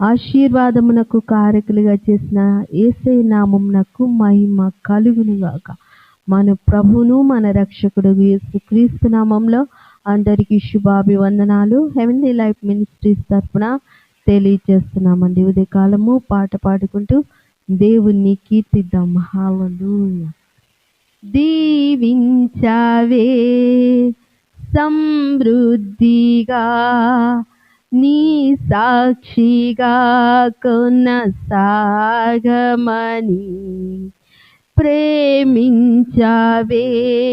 ఆశీర్వాదమునకు కారకులుగా చేసిన ఏసై నామమునకు మహిమ కలుగునుగాక. మన ప్రభును మన రక్షకుడు యేసుక్రీస్తు నామంలో అందరికీ శుభాభివందనాలు. హెవెన్లీ లైఫ్ మినిస్ట్రీస్ తరఫున తెలియజేస్తున్నామండి ఉదయకాలము పాట పాడుకుంటూ దేవుణ్ణి కీర్తిద్దాం. హాలూయ దీవించవే సమృద్ధిగా నీ సాక్షిగా కొనసాగమని ప్రేమించవే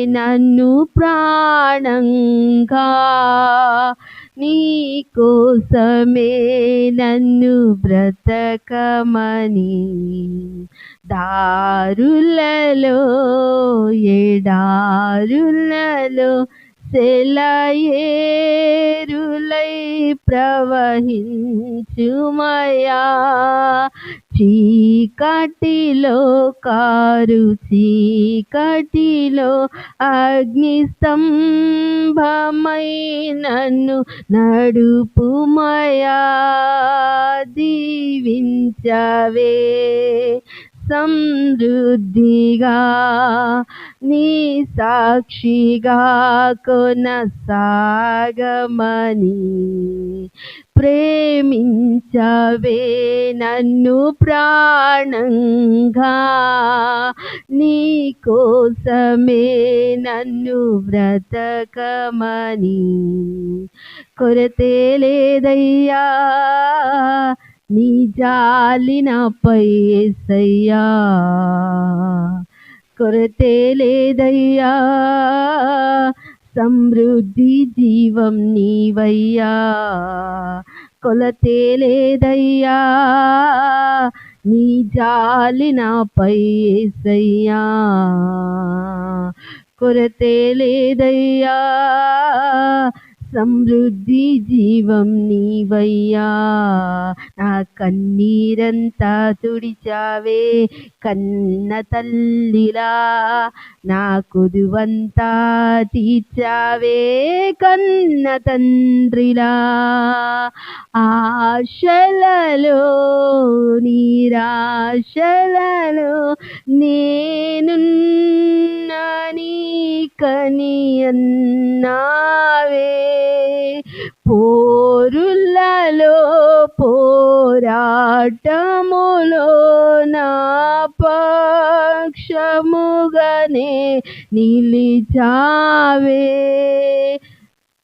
నన్ను ప్రాణంగా. నీ కోసమే నన్ను బ్రతకమని దారులలో ఎడారులలో సెలయేరులై ప్రవహించుమయా. చీకటిలో కారు చీకటిలో అగ్నిస్తంభమై నన్ను నడుపుమయా. దీవించవే. సమృద్ధిగా నీ సాక్షిగా కొనసాగమని ప్రేమించవే నన్ను ప్రాణంగా. నీ కోసమే నన్ను వ్రతకమని కొరతే లేదయ్యా నీ జాలి నాపై ఏసయ్యా. కొరతే లేదయ్యా. సమృద్ధి జీవం నీవయ్యా. కొలతే లేదయ్యా. నీ జాలి నాపై ఏసయ్యా. కొరతే లేదయ్యా. సమృద్ధి జీవం నీవయ్యా నా కన్నీరంతా తుడిచావే కన్న తల్లిలా నా కుదువంతా తీర్చావే కన్న తండ్రిలా ఆశలలో నీరాశలలో నేను కని అన్నా పోరాటములో నా పక్షముగనే నిలిచావే.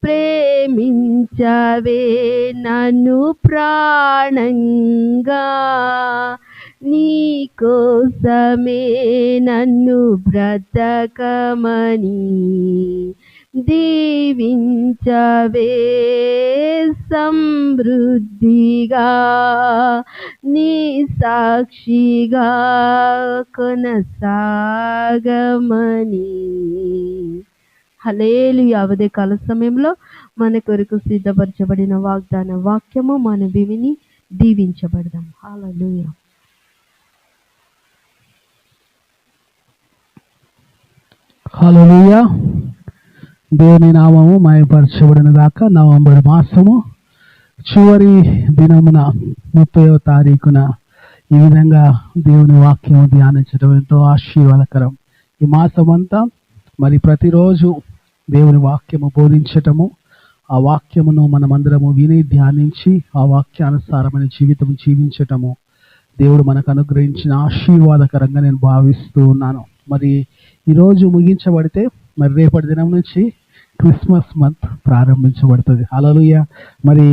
ప్రేమించవే నన్ను ప్రాణంగా. నీ కోసమే నన్ను బ్రతకమని. దీవించవే సమృద్ధిగా నీ సాక్షిగా కొనసాగమని. హలేలు యావదే కాల సమయంలో మన కొరకు సిద్ధపరచబడిన వాగ్దాన వాక్యము మన వివిని దీవించబడదాం. హల్లెలూయ. హల్లెలూయా. దేవుని నామము మాయపరచబడిన దాకా నవంబర్ మాసము చివరి దినమున ముప్పైవ తారీఖున ఈ విధంగా దేవుని వాక్యం ధ్యానించడం ఎంతో ఆశీర్వాదకరం. ఈ మాసం అంతా మరి ప్రతిరోజు దేవుని వాక్యము బోధించటము ఆ వాక్యమును మనమందరము విని ధ్యానించి ఆ వాక్యానుసారమైన జీవితం జీవించటము దేవుడు మనకు అనుగ్రహించిన ఆశీర్వాదకరంగా నేను భావిస్తూ ఉన్నాను. మరి ఈరోజు ముగించబడితే మరి రేపటి దినం నుంచి క్రిస్మస్ మంత్ ప్రారంభించబడుతుంది. అలలుయ మరి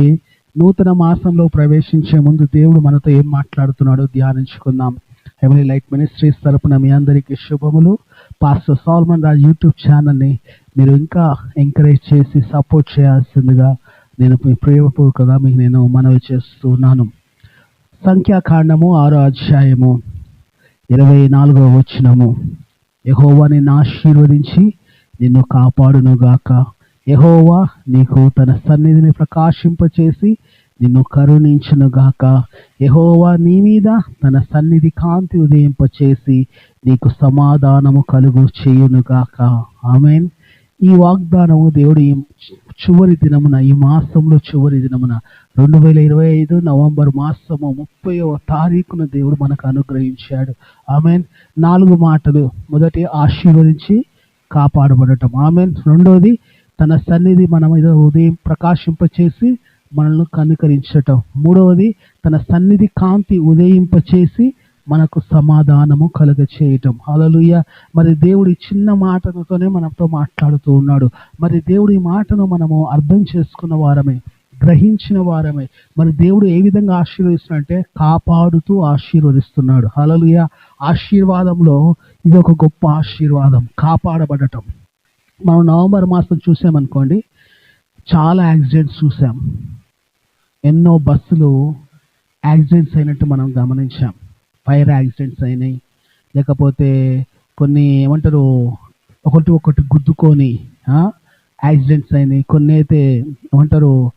నూతన మాసంలో ప్రవేశించే ముందు దేవుడు మనతో ఏం మాట్లాడుతున్నాడో ధ్యానించుకుందాం. హెవెలీ లైట్ మినిస్ట్రీస్ తరపున మీ అందరికీ శుభములు. పాస్టర్ సాల్మన్ రాజ్ యూట్యూబ్ ఛానల్ని మీరు ఇంకా ఎంకరేజ్ చేసి సపోర్ట్ చేయాల్సిందిగా నేను మీ ప్రేమపూర్వకంగా మీకు నేను మనవి చేస్తున్నాను సంఖ్యాకాండము ఆరో అధ్యాయము ఇరవై నాలుగవ వచ్చినము యహోవాని నిన్ను ఆశీర్వదించి నిన్ను కాపాడును గాక యహోవా నీకు తన సన్నిధిని ప్రకాశింపచేసి నిన్ను కరుణించునుగాక. యహోవా నీ మీద తన సన్నిధి కాంతి ఉదయింపచేసి నీకు సమాధానము కలుగు చేయును గాక ఆమెన్. ఈ వాగ్దానము దేవుడు చివరి దినమున ఈ మాసంలో చివరి దినమున రెండు వేల ఇరవై ఐదు నవంబర్ మాసము ముప్పైవ తారీఖున దేవుడు మనకు అనుగ్రహించాడు. ఆమె నాలుగు మాటలు. మొదటి ఆశీర్వదించి కాపాడబడటం. ఆమె రెండోది తన సన్నిధి మన మీద ఉదయం ప్రకాశింపచేసి మనల్ని కనుకరించటం. మూడవది తన సన్నిధి కాంతి ఉదయింపచేసి మనకు సమాధానము కలుగ చేయటం హలలుయ మరి దేవుడి చిన్న మాటలతోనే మనతో మాట్లాడుతూ ఉన్నాడు. మరి దేవుడి మాటను మనము అర్థం చేసుకున్న వారమే గ్రహించిన వారమే. మరి దేవుడు ఏ విధంగా ఆశీర్వదిస్తున్నాడంటే కాపాడుతూ ఆశీర్వదిస్తున్నాడు. అలలుయ ఆశీర్వాదంలో ఇది ఒక గొప్ప ఆశీర్వాదం. కాపాడబడటం. మనం నవంబర్ మాసం చూసామనుకోండి చాలా యాక్సిడెంట్స్ చూసాం. ఎన్నో బస్సులు యాక్సిడెంట్స్ అయినట్టు మనం గమనించాం. ఫైర్ యాక్సిడెంట్స్ అయినాయి. లేకపోతే కొన్ని ఏమంటారు ఒకటి ఒకటి గుద్దుకొని యాక్సిడెంట్స్ అయినాయి. కొన్ని అయితే ఏమంటారు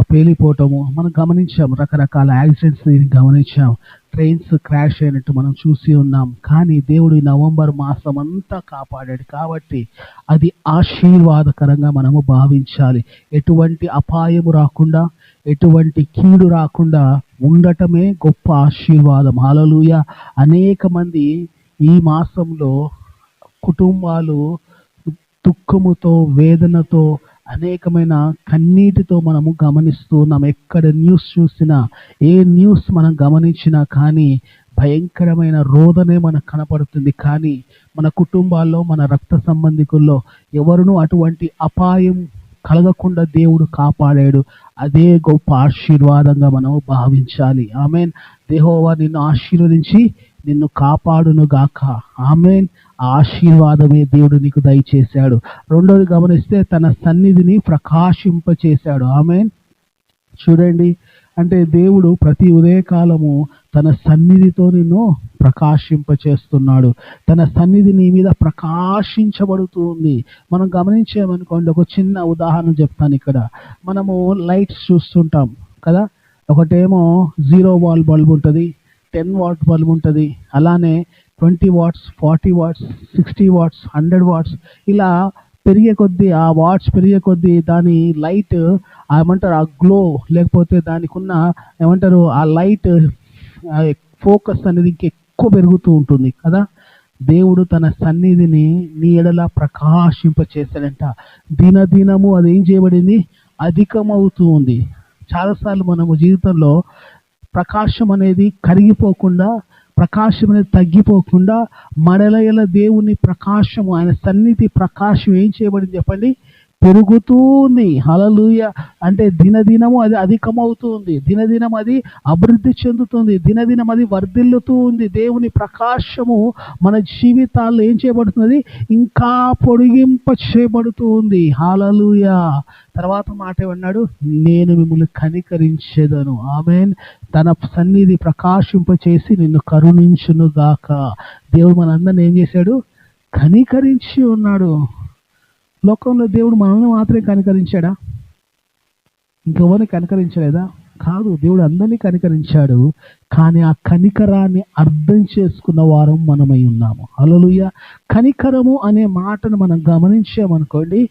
పేలిపోవటము. మనం గమనించాం రకరకాల యాక్సిడెంట్స్ గమనించాం. ట్రైన్స్ క్రాష్ అయినట్టు మనం చూసి ఉన్నాం. కానీ దేవుడు నవంబర్ మాసం అంతా కాపాడాడు. కాబట్టి అది ఆశీర్వాదకరంగా మనము భావించాలి. ఎటువంటి అపాయము రాకుండా ఎటువంటి కీడు రాకుండా ఉండటమే గొప్ప ఆశీర్వాదం. హల్లెలూయా. అనేక మంది ఈ మాసంలో కుటుంబాలు దుఃఖముతో వేదనతో అనేకమైన కన్నీటితో మనము గమనిస్తూ ఉన్నాం ఎక్కడ న్యూస్ చూసినా ఏ న్యూస్ మనం గమనించినా కానీ భయంకరమైన రోదనే మనకు కనపడుతుంది. కానీ మన కుటుంబాల్లో మన రక్త సంబంధికుల్లో ఎవరునూ అటువంటి అపాయం కలగకుండా దేవుడు కాపాడాడు. అదే గొప్ప ఆశీర్వాదంగా మనము భావించాలి. ఆమెన్. దేహోవా నిన్ను ఆశీర్వదించి నిన్ను కాపాడును గాక ఆమెన్. ఆశీర్వాదమే దేవుడు నీకు దయచేశాడు. రెండోది గమనిస్తే తన సన్నిధిని ప్రకాశింపచేశాడు. ఆమె చూడండి అంటే దేవుడు ప్రతి ఉదయకాలము తన సన్నిధితో నిన్ను ప్రకాశింపచేస్తున్నాడు. తన సన్నిధి నీ మీద ప్రకాశించబడుతూ ఉంది మనం గమనించామనుకోండి ఒక చిన్న ఉదాహరణ చెప్తాను ఇక్కడ. మనము లైట్స్ చూస్తుంటాం కదా? ఒకటేమో జీరో వాల్ బల్బ్ ఉంటుంది టెన్ వాట్ బల్బ్ ఉంటుంది. అలానే twenty watts forty watts sixty watts hundred watts ఇలా పెరిగే కొద్దీ ఆ వాట్స్ పెరిగే కొద్దీ దాని లైట్ ఏమంటారు ఆ గ్లో లేకపోతే దానికి ఉన్న ఏమంటారు ఆ లైట్ ఫోకస్ అనేది ఇంకెక్కువ పెరుగుతూ ఉంటుంది కదా. దేవుడు తన సన్నిధిని నీ ఎడల ప్రకాశింపచేశాడంట. దినదినము అది ఏం చేయబడింది? అధికమవుతూ ఉంది. చాలాసార్లు మనము జీవితంలో ప్రకాశం అనేది కరిగిపోకుండా ప్రకాశం అనేది తగ్గిపోకుండా మడలయల దేవుని ప్రకాశము ఆయన సన్నిధి ప్రకాశం ఏం చేయబడింది చెప్పండి? పెరుగుతుంది. హలలుయ అంటే దినదినము అది అధికమవుతుంది. దినదినం అది అభివృద్ధి చెందుతుంది. దినదినం అది వర్ధిల్లుతూ ఉంది. దేవుని ప్రకాశము మన జీవితాల్లో ఏం చేయబడుతుంది ఇంకా పొడిగింప చేయబడుతూ ఉంది. హలలుయ తర్వాత మాట ఏమన్నాడు? నేను మిమ్మల్ని కనికరించేదను. ఆమెన్. తన సన్నిధి ప్రకాశింప చేసి నిన్ను కరుణించును గాక దేవుడు మనందరిని ఏం చేశాడు? కనికరించి ఉన్నాడు. లోకంలో దేవుడు మనల్ని మాత్రమే కనికరించాడా? ఇంకెవరిని కనికరించలేదా? కాదు దేవుడు అందరినీ కనికరించాడు. కానీ ఆ కనికరాన్ని అర్థం చేసుకున్న వారం మనమై ఉన్నాము. అలలుయ కనికరము అనే మాటను మనం గమనించామనుకోండి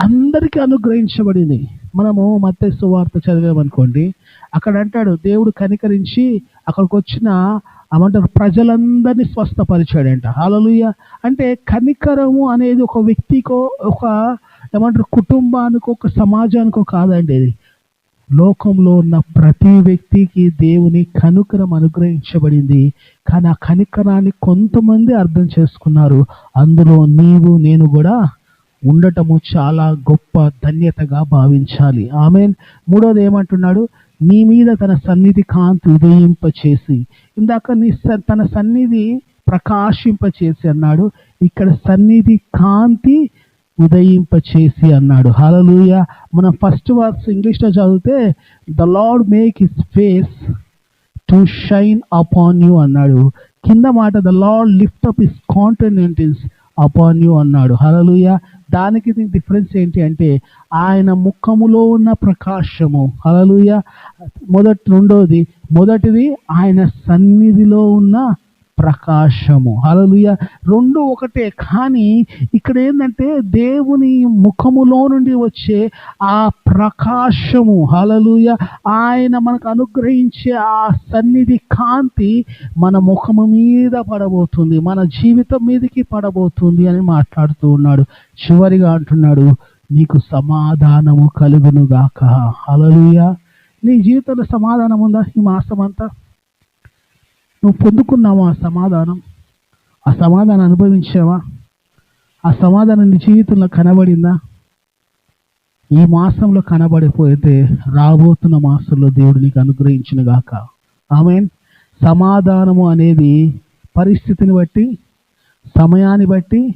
అందరికీ అనుగ్రహించబడింది. మనము మత్తే సువార్త చదివామనుకోండి అక్కడ అంటాడు దేవుడు కనికరించి అక్కడికి వచ్చిన ఏమంటారు ప్రజలందరినీ స్వస్థపరిచాడంట. హాలలుయ అంటే కనికరము అనేది ఒక వ్యక్తికో ఒక ఏమంటారు కుటుంబానికో ఒక సమాజానికో కాదండి ఇది. లోకంలో ఉన్న ప్రతి వ్యక్తికి దేవుని కనుకరం అనుగ్రహించబడింది. కానీ ఆ కనికరాన్ని కొంతమంది అర్థం చేసుకున్నారు. అందులో నీవు నేను కూడా ఉండటము చాలా గొప్ప ధన్యతగా భావించాలి. ఆమె మూడోది ఏమంటున్నాడు? నీ మీద తన సన్నిధి కాంతి ఉదయింపచేసి ఇందాక నీ స- తన సన్నిధి ప్రకాశింపచేసి అన్నాడు ఇక్కడ సన్నిధి కాంతి ఉదయింపచేసి అన్నాడు. హలలుయ మనం ఫస్ట్ వర్క్స్ ఇంగ్లీష్లో చదివితే the Lord make his face to shine upon you అన్నాడు. కింద మాట the Lord lift up his countenance upon you అన్నాడు. హలలుయ దానికి డిఫరెన్స్ ఏంటి అంటే ఆయన ముఖములో ఉన్న ప్రకాశము. అలలుయ మొదటి రెండోది మొదటిది ఆయన సన్నిధిలో ఉన్న ప్రకాశము. హలలుయ రెండు ఒకటే కానీ ఇక్కడ ఏంటంటే దేవుని ముఖములో నుండి వచ్చే ఆ ప్రకాశము. హలలుయ ఆయన మనకు అనుగ్రహించే ఆ సన్నిధి కాంతి మన ముఖము మీద పడబోతుంది. మన జీవితం మీదకి పడబోతుంది అని మాట్లాడుతూ ఉన్నాడు. చివరిగా అంటున్నాడు నీకు సమాధానము కలుగునుగాక హలలుయ నీ జీవితంలో సమాధానం ఉందా ఈ మాసం అంతా నువ్వు పొందుకున్నావా ఆ సమాధానం? ఆ సమాధానం అనుభవించావా? ఆ సమాధానం నీ జీవితంలో కనబడిందా? ఈ మాసంలో కనబడిపోతే రాబోతున్న మాసంలో దేవుడు నీకు అనుగ్రహించిన గాక ఆమె సమాధానము అనేది పరిస్థితిని బట్టి సమయాన్ని బట్టి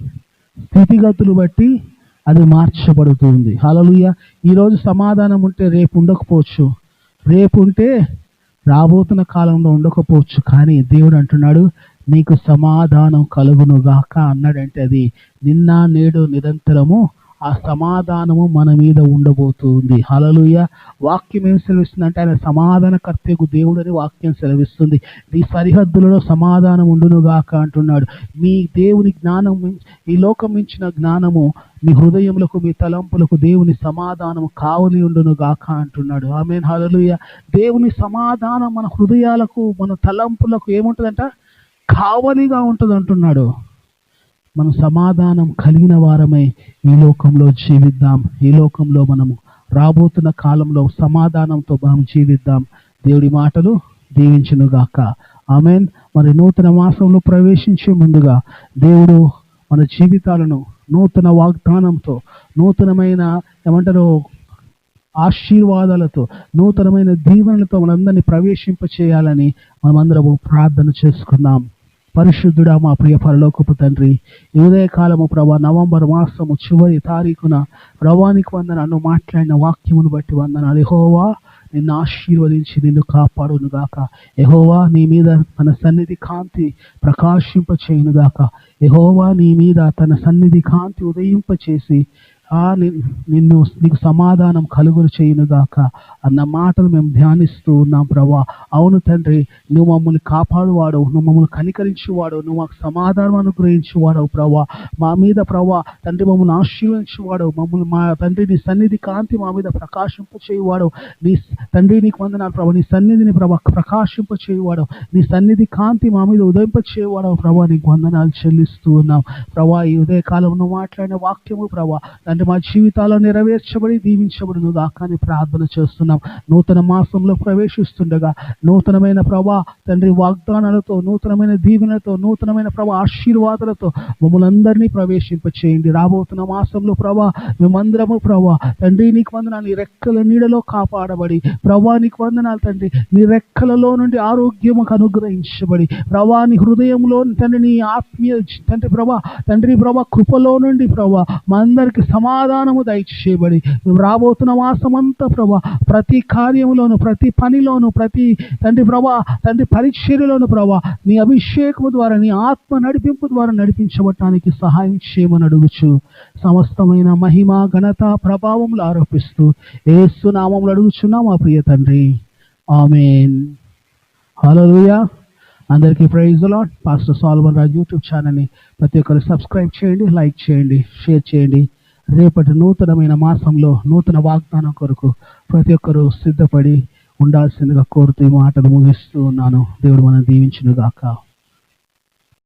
స్థితిగతులు బట్టి అది మార్చబడుతుంది. హలలుయ ఈరోజు సమాధానం ఉంటే రేపు ఉండకపోవచ్చు. రేపు ఉంటే రాబోతున్న కాలంలో ఉండకపోవచ్చు కానీ దేవుడు అంటున్నాడు నీకు సమాధానం కలుగును గాక అన్నాడంటే అది నిన్న నేడు నిరంతరము ఆ సమాధానము మన మీద ఉండబోతుంది. హలలుయ వాక్యం ఏం సెలవిస్తుందంటే ఆయన సమాధానకర్తకు దేవుడు అని వాక్యం సెలవిస్తుంది. నీ సరిహద్దులలో సమాధానం ఉండును గాక అంటున్నాడు. మీ దేవుని జ్ఞానం ఈ లోకం మించిన జ్ఞానము మీ హృదయములకు మీ తలంపులకు దేవుని సమాధానం కావలి ఉండును గాక అంటున్నాడు. ఆమె హలలుయ దేవుని సమాధానం మన హృదయాలకు మన తలంపులకు ఏముంటుందంట? కావలిగా ఉంటుంది అంటున్నాడు మనం సమాధానం కలిగిన వారమై ఈ లోకంలో జీవిద్దాం. ఈ లోకంలో మనము రాబోతున్న కాలంలో సమాధానంతో మనం జీవిద్దాం. దేవుడి మాటలు దీవించును గాక ఆమెన్. మరి నూతన మాసంలో ప్రవేశించే ముందుగా దేవుడు మన జీవితాలను నూతన వాగ్దానంతో నూతనమైన ఏమంటారు ఆశీర్వాదాలతో నూతనమైన దీవెనలతో మనందరినీ ప్రవేశింప చేయాలని మనమందరము ప్రార్థన చేసుకుందాం. పరిశుద్ధుడా మా ప్రియ పరలోకపు తండ్రి. ఉదయకాలము ప్రభా నవంబర్ మాసము చివరి తారీఖున ప్రభానికి వందన నన్ను మాట్లాడిన వాక్యమును బట్టి వందనాలు. ఎహోవా నిన్ను ఆశీర్వదించి నిన్ను కాపాడును గాక. ఎహోవా నీ మీద తన సన్నిధి కాంతి ప్రకాశింపచేయును గాక. ఎహోవా నీ మీద తన సన్నిధి కాంతి ఉదయింప చేసి నిన్ను నీకు సమాధానం కలుగురు చేయునుగాక. అన్న మాటలు మేము ధ్యానిస్తూ ఉన్నాం ప్రభా. అవును తండ్రి నువ్వు మమ్మల్ని కాపాడువాడు నువ్వు మమ్మల్ని కనికరించువాడు నువ్వు మాకు సమాధానం అనుగ్రహించువాడు ప్రభా. మా మీద ప్రభా తండ్రి మమ్మల్ని ఆశీర్వదించువాడు మమ్మల్ని మా తండ్రి నీ సన్నిధి కాంతి మా మీద ప్రకాశింప చేయువాడు నీ తండ్రి నీకు వందనాలు ప్రభా. నీ సన్నిధిని ప్రభా ప్రకాశింప చేయువాడు నీ సన్నిధి కాంతి మా మీద ఉదయింప చేయువాడు ప్రభా. నీకు వందనాలు చెల్లిస్తూ ఉన్నాం. ప్రభా ఈ ఉదయకాలంలో మాట్లాడిన వాక్యము ప్రభా తండ్రి మా జీవితాల్లో నెరవేర్చబడి దీవించబడును దాకాని ప్రార్థన చేస్తున్నాం. నూతన మాసంలో ప్రవేశిస్తుండగా నూతనమైన ప్రభా తండ్రి వాగ్దానాలతో నూతనమైన దీవెనలతో నూతనమైన ప్రభా ఆశీర్వాదాలతో మమ్మల్ని అందరినీ ప్రవేశింపచేయండి. రాబోతున్న మాసంలో ప్రభా మేమందరము ప్రభా తండ్రి నీకు వందనాలు. నీ రెక్కల నీడలో కాపాడబడి ప్రభా నీకు వందనాలు తండ్రి. నీ రెక్కలలో నుండి ఆరోగ్యముకు అనుగ్రహించబడి ప్రభా నీ హృదయంలో తండ్రి నీ ఆత్మీయ తండ్రి ప్రభా తండ్రి ప్రభా కృపలో నుండి ప్రభా మా అందరికి సమాధానము దయచేయబడి రాబోతున్న మాసమంతా ప్రభా ప్రతి కార్యములోను ప్రతి పనిలోను ప్రతి తండ్రి ప్రభా తండ్రి పరిచర్యలోను ప్రభా నీ అభిషేకము ద్వారా నీ ఆత్మ నడిపింపు ద్వారా నడిపించబడటానికి సహాయం చేయమని అడుగుచు. సమస్తమైన మహిమ ఘనత ప్రభావములు ఆరోపిస్తూ ఏసు నామములు అడుగుచున్నా మా ప్రియ తండ్రి. ఆమెన్. హలోయా అందరికీ praise Lord pastor Salvan Raj YouTube ఛానల్ని ప్రతి ఒక్కరు సబ్స్క్రైబ్ చేయండి లైక్ చేయండి షేర్ చేయండి. రేపటి నూతనమైన మాసంలో నూతన వాగ్దానం కొరకు ప్రతి ఒక్కరూ సిద్ధపడి ఉండాల్సిందిగా కోరుతూ ఈ మాటలు ముగిస్తూ ఉన్నాను. దేవుడు మనం దీవించునుగాక.